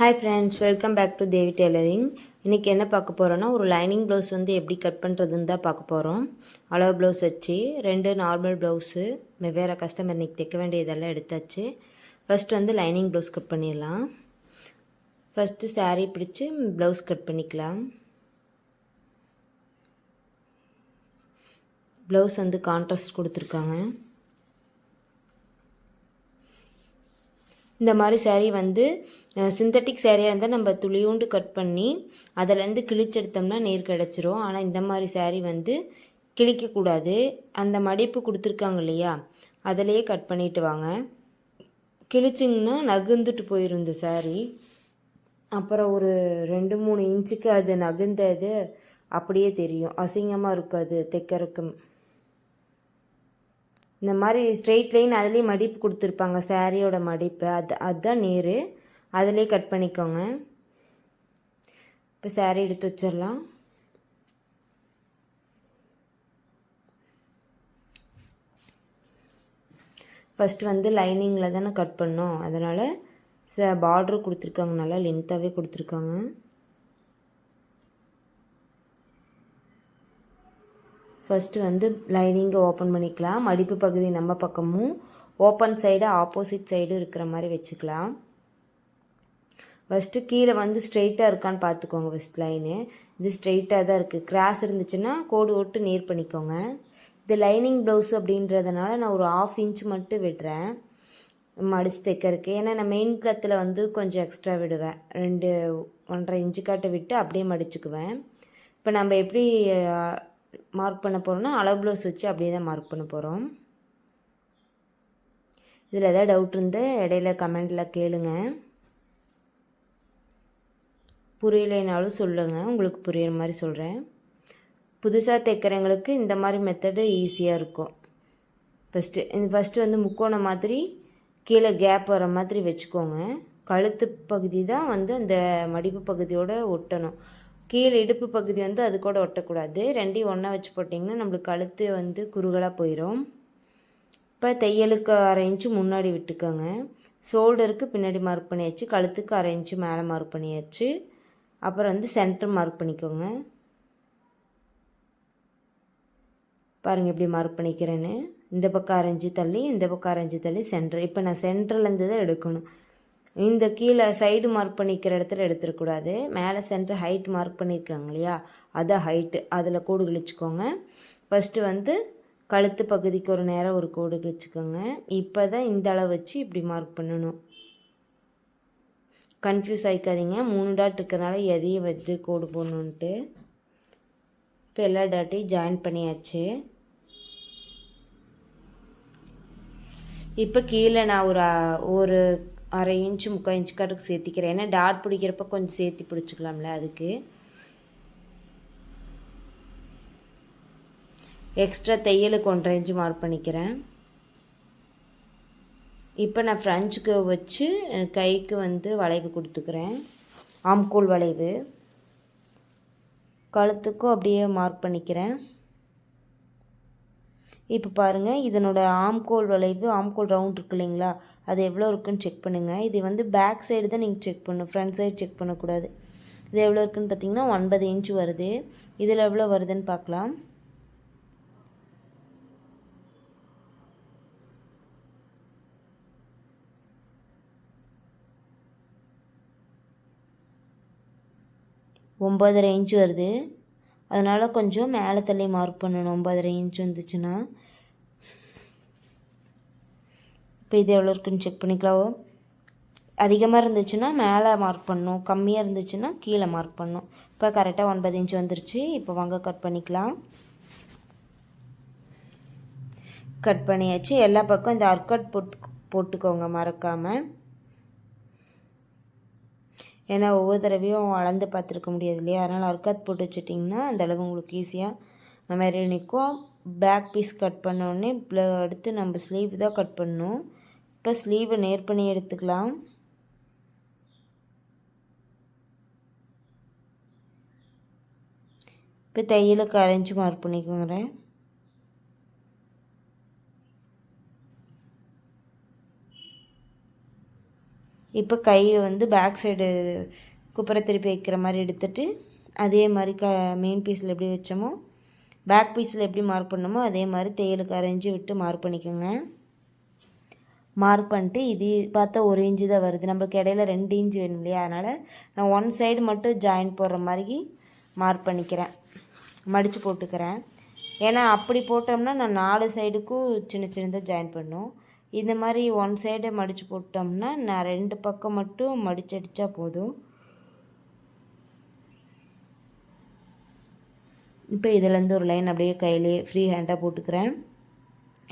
Hi friends welcome back to Devi tailoring இன்றைக்கி என்ன பார்க்க போகிறோன்னா ஒரு லைனிங் ப்ளவுஸ் வந்து எப்படி கட் பண்ணுறதுன்னு தான் பார்க்க போகிறோம் அளவு ப்ளவுஸ் வச்சு ரெண்டு நார்மல் ப்ளவுஸு வெவ்வேறு கஸ்டமர் இன்றைக்கி தைக்க வேண்டியதெல்லாம் எடுத்தாச்சு. ஃபஸ்ட்டு வந்து லைனிங் ப்ளவுஸ் கட் பண்ணிடலாம். ஃபஸ்ட்டு saree பிடிச்சி ப்ளவுஸ் கட் பண்ணிக்கலாம். ப்ளவுஸ் வந்து கான்ட்ராஸ்ட் கொடுத்துருக்காங்க. இந்த மாதிரி சேரீ வந்து சிந்தட்டிக் சேரீயாக இருந்தால் நம்ம துளியூண்டு கட் பண்ணி அதிலேருந்து கிழிச்செடுத்தோம்னா நேர் கிடச்சிரும். ஆனால் இந்த மாதிரி சேரீ வந்து கிழிக்கக்கூடாது அந்த மடிப்பு கொடுத்துருக்காங்க இல்லையா அதிலையே கட் பண்ணிட்டு வாங்க. கிழிச்சிங்கன்னா நகுந்துட்டு போயிருந்த இந்த அப்புறம் ஒரு ரெண்டு மூணு இன்ச்சுக்கு அது நகுந்தது அப்படியே தெரியும். அசிங்கமாக இருக்கும் அது இந்த மாதிரி ஸ்ட்ரெயிட் லைன் அதுலேயும் மடிப்பு கொடுத்துருப்பாங்க சாரியோட மடிப்பு. அது அதுதான் நேரு. அதிலே கட் பண்ணிக்கோங்க. இப்போ சாரீ எடுத்து வச்சிடலாம். ஃபஸ்ட்டு வந்து லைனிங்கில் தானே கட் பண்ணோம். அதனால் ச பார்ட்ரு கொடுத்துருக்காங்க. நல்லா லென்த்தாகவே கொடுத்துருக்காங்க. ஃபஸ்ட்டு வந்து லைனிங்கை ஓப்பன் பண்ணிக்கலாம். மடிப்பு பகுதி நம்ம பக்கமும் ஓப்பன் சைடு ஆப்போசிட் சைடு இருக்கிற மாதிரி வச்சுக்கலாம். ஃபஸ்ட்டு கீழே வந்து ஸ்ட்ரெயிட்டாக இருக்கான்னு பார்த்துக்கோங்க ஃபஸ்ட் லைனு இது ஸ்ட்ரெயிட்டாக தான் இருக்குது கிராஸ் இருந்துச்சுன்னா கோடு ஓட்டு நேர் பண்ணிக்கோங்க. இது லைனிங் ப்ளவுஸ் அப்படின்றதுனால நான் ஒரு ஆஃப் இன்ச் மட்டும் விடுறேன். மடிச்சு தைக்கிறதுக்கு. ஏன்னா நான் மெயின் கிளத்தில் வந்து கொஞ்சம் எக்ஸ்ட்ரா விடுவேன். ரெண்டு ஒன்றரை இன்ச்சு காட்ட விட்டு அப்படியே மடிச்சுக்குவேன். இப்போ நம்ம எப்படி மார்க் பண்ண போகிறோம்னா அளவு ப்ளவுஸ் வச்சு அப்படியே தான் மார்க் பண்ண போகிறோம் இதில் எதாவது டவுட் இருந்தால் இடையில கமெண்டில் கேளுங்க. புரியலைனாலும் சொல்லுங்கள் உங்களுக்கு புரியுற மாதிரி சொல்கிறேன் புதுசாக தைக்கிறவங்களுக்கு இந்த மாதிரி மெத்தடு ஈஸியாக இருக்கும். ஃபஸ்ட்டு இந்த ஃபஸ்ட்டு வந்து முக்கோணம் மாதிரி கீழே கேப் வர மாதிரி வச்சுக்கோங்க. கழுத்து பகுதி தான் வந்து அந்த மடிப்பு பகுதியோடு ஒட்டணும். கீழே இடுப்பு பகுதி வந்து அது கூட ஒட்டக்கூடாது. ரெண்டையும் ஒன்றா வச்சு போட்டிங்கன்னா நம்மளுக்கு கழுத்து வந்து குறுகலாக போயிடும் இப்போ தையலுக்கு அரை இன்ச்சு முன்னாடி விட்டுக்கோங்க. ஷோல்டருக்கு பின்னாடி மார்க் பண்ணியாச்சு கழுத்துக்கு அரை இன்ச்சு மேலே மார்க் பண்ணியாச்சு. அப்புறம் வந்து சென்டர் மார்க் பண்ணிக்கோங்க. பாருங்கள் எப்படி மார்க் பண்ணிக்கிறேன்னு. இந்த பக்கம் அரைஞ்சு தள்ளி இந்த பக்கம் அரைஞ்சு தள்ளி சென்டர். இப்போ நான் சென்டர்லேருந்து தான் எடுக்கணும். இந்த கீழே சைடு மார்க் பண்ணிக்கிற இடத்துல எடுத்துடக்கூடாது. மேலே சென்டர் ஹைட் மார்க் பண்ணியிருக்காங்க இல்லையா? அதான் ஹைட்டு அதில் கோடு கிழிச்சிக்கோங்க. ஃபஸ்ட்டு வந்து கழுத்து பகுதிக்கு ஒரு நேரம் ஒரு கோடு கிழிச்சிக்கோங்க. இப்போ தான் இந்த அளவு வச்சு இப்படி மார்க் பண்ணணும். கன்ஃபியூஸ் ஆகிக்காதீங்க மூணு டாட் இருக்கிறனால எதையும் வந்து கோடு போடணுன்ட்டு இப்போ எல்லா டாட்டையும் ஜாயின் பண்ணியாச்சு. இப்போ கீழே நான் ஒரு ஒரு அரை இன்ச்சு முக்கால் இன்ச்சு காட்டுக்கு சேர்த்திக்கிறேன். ஏன்னா டாட் பிடிக்கிறப்ப கொஞ்சம் சேர்த்தி பிடிச்சிக்கலாம்ல அதுக்கு. எக்ஸ்ட்ரா தையலுக்கு ஒன்றரை இன்ச்சு மார்க் பண்ணிக்கிறேன். இப்போ நான் ஃப்ரெஞ்சுக்கு வச்சு கைக்கு வந்து வளைவு கொடுத்துக்கிறேன். ஆம்கோல் வளைவு. கழுத்துக்கும் அப்படியே மார்க் பண்ணிக்கிறேன். இப்போ பாருங்கள் இதனோட ஆம்கோல் வளைவு ஆம்கோல் ரவுண்ட் இருக்கு இல்லைங்களா? அது எவ்வளோ இருக்குன்னு செக் பண்ணுங்கள் இது வந்து பேக் சைடு தான் நீங்கள் செக் பண்ணணும். ஃப்ரண்ட் சைடு செக் பண்ணக்கூடாது. இது எவ்வளோ இருக்குன்னு பார்த்தீங்கன்னா ஒன்பது இன்ச்சு வருது. இதில் எவ்வளோ வருதுன்னு பார்க்கலாம். ஒம்பதரை இன்ச்சு வருது. அதனால் கொஞ்சம் மேலே தள்ளி மார்க் பண்ணணும். ஒம்பதரை இன்ச் வந்துச்சுன்னா. இப்போ இது எவ்வளோ இருக்குன்னு செக் பண்ணிக்கலாம் அதிகமாக இருந்துச்சுன்னா மேலே மார்க் பண்ணணும். கம்மியாக இருந்துச்சுன்னா கீழே மார்க் பண்ணணும். இப்போ கரெக்டாக ஒன்பது இன்ச் வந்துருச்சு. இப்போ வாங்க கட் பண்ணிக்கலாம். கட் பண்ணியாச்சு. எல்லா பக்கம் இந்த அர்கட் போட்டு போட்டுக்கோங்க மறக்காமல் ஏன்னா ஒவ்வொரு தடவையும் அளந்து பார்த்துருக்க முடியாது இல்லையா? அதனால் அர்க்காத் போட்டு வச்சிட்டிங்கன்னா அந்த அளவு உங்களுக்கு ஈஸியாக மாதிரி நிற்கும். பேக் பீஸ் கட் பண்ணோடனே அடுத்து நம்ம ஸ்லீவ் தான் கட் பண்ணணும். இப்போ ஸ்லீவை நேர் பண்ணி எடுத்துக்கலாம். இப்போ தையலுக்கு அரைஞ்சி மார்க் பண்ணிக்கோங்கிறேன். இப்போ கையை வந்து பேக் சைடு குப்புற திருப்பி வைக்கிற மாதிரி எடுத்துட்டு அதே மாதிரி க மெயின் பீஸில் எப்படி வச்சோமோ பேக் பீஸில் எப்படி மார்க் பண்ணோமோ அதே மாதிரி தையலுக்கு அரைஞ்சி விட்டு மார்க் பண்ணிக்கோங்க. மார்க் பண்ணிட்டு இது பார்த்தா ஒரு இன்ச்சு தான் வருது. நம்மளுக்கு இடையில ரெண்டு இன்ச்சு வேணும் இல்லையா? அதனால் நான் ஒன் சைடு மட்டும் ஜாயின் போடுற மாதிரி மார்க் பண்ணிக்கிறேன். மடித்து போட்டுக்கிறேன். ஏன்னா அப்படி போட்டோம்னா நான் நாலு சைடுக்கும் சின்ன சின்னதாக ஜாயின் பண்ணும். இந்த மாதிரி ஒன் சைடை மடித்து போட்டோம்னா நான் ரெண்டு பக்கம் மட்டும் மடிச்சடித்தா போதும். இப்போ இதுலேருந்து ஒரு லைன் அப்படியே கையிலே ஃப்ரீ ஹேண்டாக போட்டுக்கிறேன்.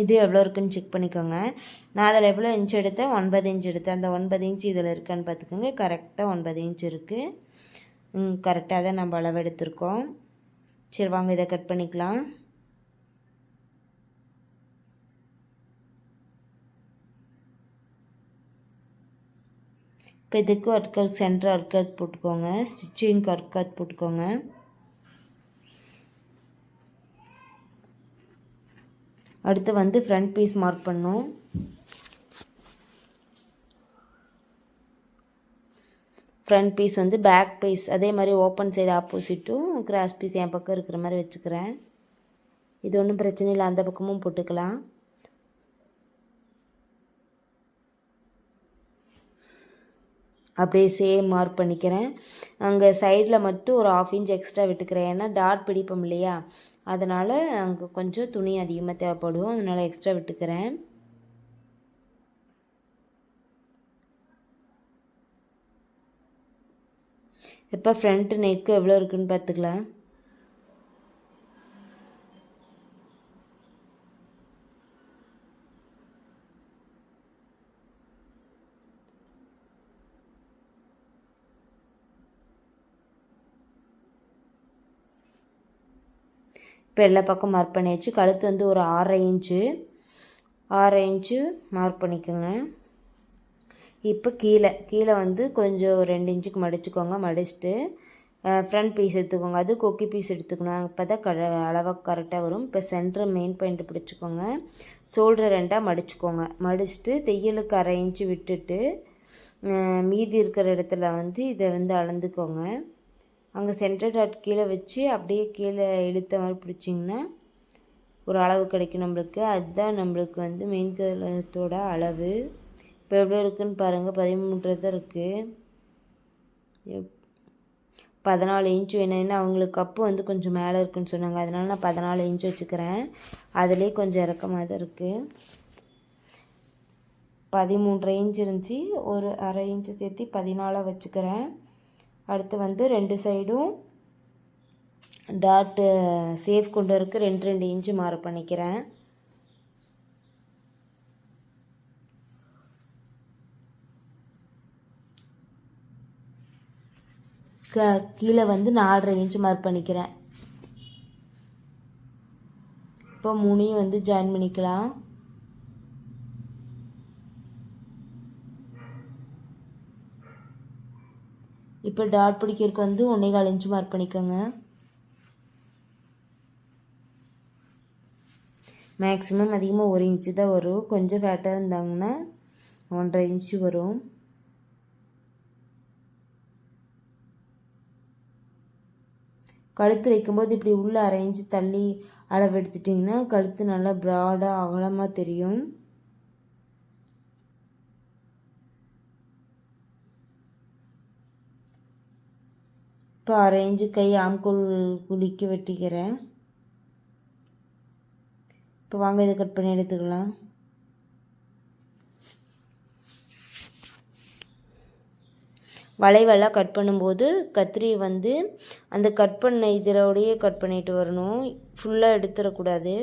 இது எவ்வளோ இருக்குன்னு செக் பண்ணிக்கோங்க. நான் அதில் எவ்வளோ இன்ச் எடுத்தேன்? ஒன்பது இன்ச் எடுத்தேன். அந்த ஒன்பது இன்ச் இதில் இருக்கான்னு பார்த்துக்கோங்க. கரெக்டாக ஒன்பது இன்ச் இருக்குது கரெக்டாக தான் நம்ம அளவு எடுத்திருக்கோம். சரி வாங்க இதை கட் பண்ணிக்கலாம். இப்போ இதுக்கு ஒர்க் சென்டர் ஒர்க் போட்டுக்கோங்க. ஸ்டிச்சிங் ஒர்க் போட்டுக்கோங்க. அடுத்து வந்து ஃப்ரண்ட் பீஸ் மார்க் பண்ணும். ஃப்ரண்ட் பீஸ் வந்து பேக் பீஸ் அதே மாதிரி ஓப்பன் சைடு ஆப்போசிட்டும் கிராஸ் பீஸ் என் பக்கம் இருக்கிற மாதிரி வச்சுக்கிறேன். இது ஒன்றும் பிரச்சனை இல்லை அந்த பக்கமும் போட்டுக்கலாம். அப்படியே சேம் மார்க் பண்ணிக்கிறேன். அங்கே சைடில் மட்டும் ஒரு ஆஃப் இன்ச் எக்ஸ்ட்ரா விட்டுக்கிறேன். ஏன்னா டாட் பிடிப்போம் இல்லையா? அதனால் அங்கே கொஞ்சம் துணி அதிகமாக தேவைப்படும். அதனால் எக்ஸ்ட்ரா விட்டுக்கிறேன். இப்போ ஃப்ரண்ட்டு நெக்கு எவ்வளோ இருக்குன்னு பார்த்துக்கலாம். இப்போ எல்லா பக்கம் மார்க் பண்ணியாச்சு கழுத்து வந்து ஒரு ஆறரை இன்ச்சு ஆறரை இன்ச்சு மார்க் பண்ணிக்கோங்க. இப்போ கீழே கீழே வந்து கொஞ்சம் ரெண்டு இன்ச்சுக்கு மடிச்சுக்கோங்க மடிச்சுட்டு ஃப்ரண்ட் பீஸ் எடுத்துக்கோங்க. அது கொக்கி பீஸ் எடுத்துக்கணும். அப்போ தான் க அளவாக கரெக்டாக வரும். இப்போ சென்டர் மெயின் பாயிண்ட் பிடிச்சிக்கோங்க. ஷோல்டர் ரெண்டாக மடிச்சுக்கோங்க. மடிச்சுட்டு தையலுக்கு அரை இன்ச்சு விட்டுட்டு மீதி இருக்கிற இடத்துல வந்து இதை வந்து அளந்துக்கோங்க. அங்கே சென்டர் டாட் கீழே வச்சு அப்படியே கீழே இழுத்த மாதிரி பிடிச்சிங்கன்னா ஒரு அளவு கிடைக்கும் நம்மளுக்கு. அதுதான் நம்மளுக்கு வந்து மெயின் கலத்தோட அளவு. இப்போ எவ்வளோ இருக்குதுன்னு பாருங்கள் பதிமூன்று தான் இருக்குது பதினாலு இன்ச்சு வேணும்னா அவங்களுக்கு கப்பு வந்து கொஞ்சம் மேலே இருக்குன்னு சொன்னாங்க. அதனால் நான் பதினாலு இன்ச்சு வச்சுக்கிறேன். அதுலேயே கொஞ்சம் இறக்கமாக தான் இருக்குது பதிமூன்றரை இன்ச் இருந்துச்சு. ஒரு அரை இன்ச்சு சேர்த்து பதினாலாக வச்சுக்கிறேன். அடுத்து வந்து ரெண்டு சைடும் டாட்டு சேஃப் கொண்டு இருக்கு. ரெண்டு ரெண்டு இன்ச்சு மாறு பண்ணிக்கிறேன். க கீழே வந்து நாலரை இன்ச்சு மார்க் பண்ணிக்கிறேன். இப்போ மூணையும் வந்து ஜாயின் பண்ணிக்கலாம். இப்போ டாட் பிடிக்கிறதுக்கு வந்து ஒன்றே கால் இன்ச்சு மார்க் பண்ணிக்கோங்க. மேக்ஸிமம் அதிகமாக ஒரு இன்ச்சு தான் வரும். கொஞ்சம் ஃபேட்டாக இருந்தாங்கன்னா ஒன்றரை இன்ச்சு வரும். கழுத்து வைக்கும்போது இப்படி உள்ளே அரை இன்ச்சு தள்ளி அளவு எடுத்துட்டிங்கன்னா கழுத்து நல்லா ப்ராடாக அகலமாக தெரியும். இப்போ அரை கை ஆம்கோல் குளிக்க வெட்டிக்கிறேன். இப்போ வாங்க இதை கட் பண்ணி எடுத்துக்கலாம். வளைவெல்லாம் கட் பண்ணும்போது கத்திரி வந்து அந்த கட் பண்ண இதோடையே கட் பண்ணிட்டு வரணும். ஃபுல்லாக எடுத்துடக்கூடாது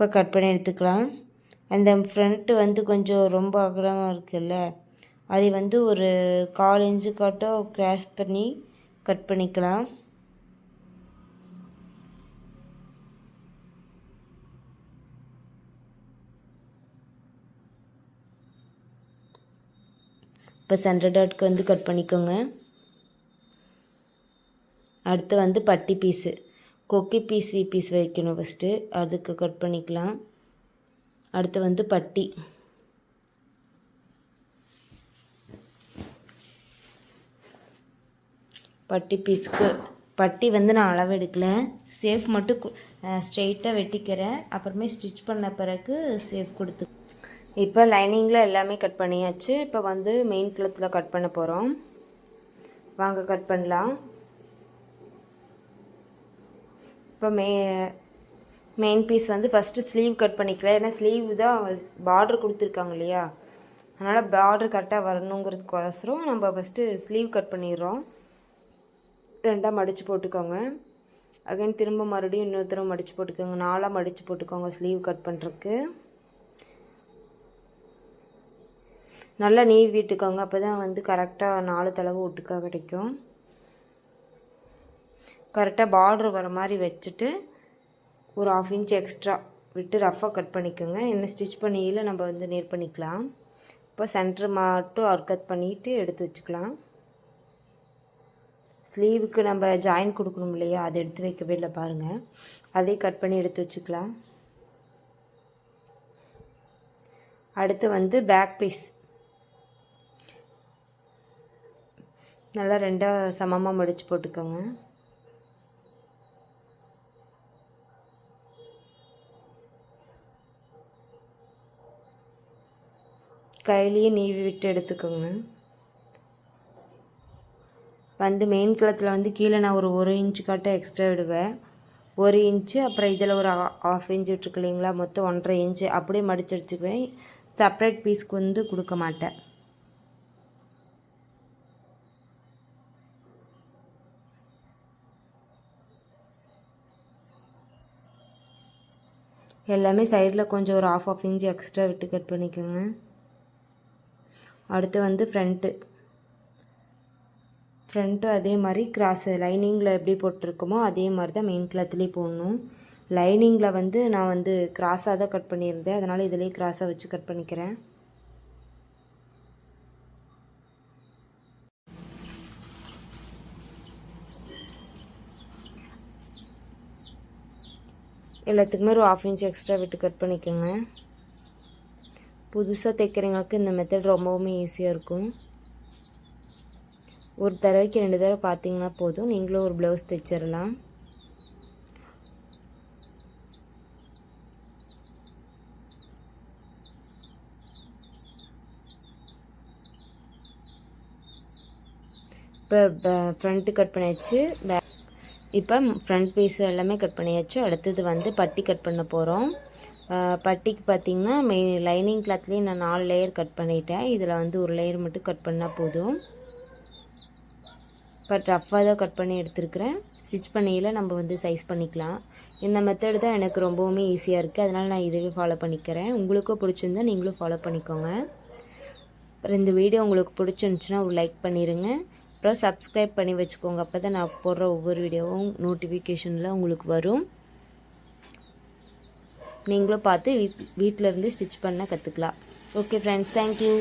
இப்போ கட் பண்ணி எடுத்துக்கலாம். அந்த ஃப்ரண்ட்டு வந்து கொஞ்சம் ரொம்ப அகலமாக இருக்குல்ல. அதை வந்து ஒரு கால் இன்ச்சு காட்டோ கிராஸ் பண்ணி கட் பண்ணிக்கலாம். இப்போ சென்டர் டாட்க்கு வந்து கட் பண்ணிக்கோங்க. அடுத்து வந்து பட்டி பீஸு கொக்கி பீஸ் பீஸ் வைக்கணும் ஃபஸ்ட்டு அதுக்கு கட் பண்ணிக்கலாம். அடுத்து வந்து பட்டி. பட்டி பீஸ்க்கு பட்டி வந்து நான் அளவு எடுக்கலை சேஃப் மட்டும் ஸ்ட்ரெயிட்டாக வெட்டிக்கிறேன். அப்புறமே ஸ்டிச் பண்ண பிறகு சேஃப் கொடுத்து. இப்போ லைனிங்கில் எல்லாமே கட் பண்ணியாச்சு. இப்போ வந்து மெயின் கிளத்தில் கட் பண்ண போகிறோம் வாங்க கட் பண்ணலாம். இப்போ மே மெயின் பீஸ் வந்து ஃபஸ்ட்டு ஸ்லீவ் கட் பண்ணிக்கலாம் ஏன்னா ஸ்லீவ் தான் பார்ட்ரு கொடுத்துருக்காங்க இல்லையா? அதனால் பார்ட்ரு கரெக்டாக வரணுங்கிறதுக்கோசரம் நம்ம ஃபஸ்ட்டு ஸ்லீவ் கட் பண்ணிடுறோம். ரெண்டாக மடித்து போட்டுக்கோங்க. அகைன் திரும்ப மறுபடியும் இன்னொரு தடவை மடித்து போட்டுக்கோங்க. நாலாக மடித்து போட்டுக்கோங்க ஸ்லீவ் கட் பண்ணுறதுக்கு நல்லா நீவி விட்டுக்கோங்க. அப்போ தான் வந்து கரெக்டாக நாலு தளவு ஒட்டுக்கா கிடைக்கும். கரெக்டாக பார்டர் வர மாதிரி வச்சுட்டு ஒரு ஆஃப் இன்ச் எக்ஸ்ட்ரா விட்டு ரஃபாக கட் பண்ணிக்கோங்க. என்ன ஸ்டிச் பண்ணியில் நம்ம வந்து நேர் பண்ணிக்கலாம். இப்போ சென்டர் மட்டும் அர்கட் பண்ணிவிட்டு எடுத்து வச்சுக்கலாம். ஸ்லீவுக்கு நம்ம ஜாயின் கொடுக்கணும் இல்லையா? அதை எடுத்து வைக்கவே இல்லை பாருங்கள் அதே கட் பண்ணி எடுத்து வச்சுக்கலாம். அடுத்து வந்து பேக் பீஸ் நல்லா ரெண்டாக சமமாக மடித்து போட்டுக்கோங்க. கையிலேயே நீவி விட்டு எடுத்துக்கோங்க. வந்து மெயின் கிளத்தில் வந்து கீழே நான் ஒரு ஒரு இன்ச்சு காட்ட எக்ஸ்ட்ரா விடுவேன். ஒரு இன்ச்சு அப்புறம் இதில் ஒரு ஆஃப் இன்ச்சு விட்டுருக்கு இல்லைங்களா? மொத்தம் ஒன்றரை இன்ச்சு அப்படியே மடித்து எடுத்துக்குவேன். செப்பரேட் பீஸ்க்கு வந்து கொடுக்க மாட்டேன். எல்லாமே சைடில் கொஞ்சம் ஒரு ஆஃப் ஆஃப் இன்ச்சு எக்ஸ்ட்ரா விட்டு கட் பண்ணிக்கோங்க. அடுத்து வந்து ஃப்ரண்ட்டு ஃப்ரண்ட்டும் அதே மாதிரி கிராஸ் லைனிங்கில் எப்படி போட்டிருக்கோமோ அதே மாதிரி தான் மெயின் கிளாத்லேயே போடணும். லைனிங்கில் வந்து நான் வந்து கிராஸாக தான் கட் பண்ணியிருந்தேன். அதனால் இதிலே கிராஸாக வச்சு கட் பண்ணிக்கிறேன். எல்லாத்துக்குமே ஒரு ஆஃப் இன்ச் எக்ஸ்ட்ரா விட்டு கட் பண்ணிக்கோங்க. புதுசாக தைக்கிறவங்களுக்கு இந்த மெத்தட் ரொம்பவுமே ஈஸியாக இருக்கும். ஒரு தடவைக்கு ரெண்டு தடவை பார்த்தீங்கன்னா போதும். நீங்களும் ஒரு ப்ளவுஸ் தைச்சிடலாம். இப்போ ஃப்ரண்ட்டு கட் பண்ணியாச்சு. பேக் இப்போ ஃப்ரண்ட் பீஸ் எல்லாமே கட் பண்ணியாச்சு. அடுத்தது வந்து பட்டி கட் பண்ண போகிறோம் பட்டிக்கு பார்த்திங்கன்னா மெயின் லைனிங் கிளாத்லேயே நான் நாலு லேயர் கட் பண்ணிட்டேன். இதில் வந்து ஒரு லேயர் மட்டும் கட் பண்ணால் போதும். பட் ரஃப்பாக தான் கட் பண்ணி எடுத்துருக்கிறேன். ஸ்டிச் பண்ணியில் நம்ம வந்து சைஸ் பண்ணிக்கலாம். இந்த மெத்தடு தான் எனக்கு ரொம்பவுமே ஈஸியாக இருக்குது அதனால் நான் இதுவே ஃபாலோ பண்ணிக்கிறேன். உங்களுக்கும் பிடிச்சிருந்தா நீங்களும் ஃபாலோ பண்ணிக்கோங்க. அப்புறம் இந்த வீடியோ உங்களுக்கு பிடிச்சிருந்துச்சுன்னா ஒரு லைக் பண்ணிடுங்க அப்புறம் சப்ஸ்கிரைப் பண்ணி வச்சுக்கோங்க. அப்போ தான் நான் போடுற ஒவ்வொரு வீடியோவும் நோட்டிஃபிகேஷனில் உங்களுக்கு வரும். நீங்களும் பார்த்து வீட் வீட்டில் இருந்து ஸ்டிச் பண்ண கற்றுக்கலாம் ஓகே ஃப்ரெண்ட்ஸ் தேங்க்யூ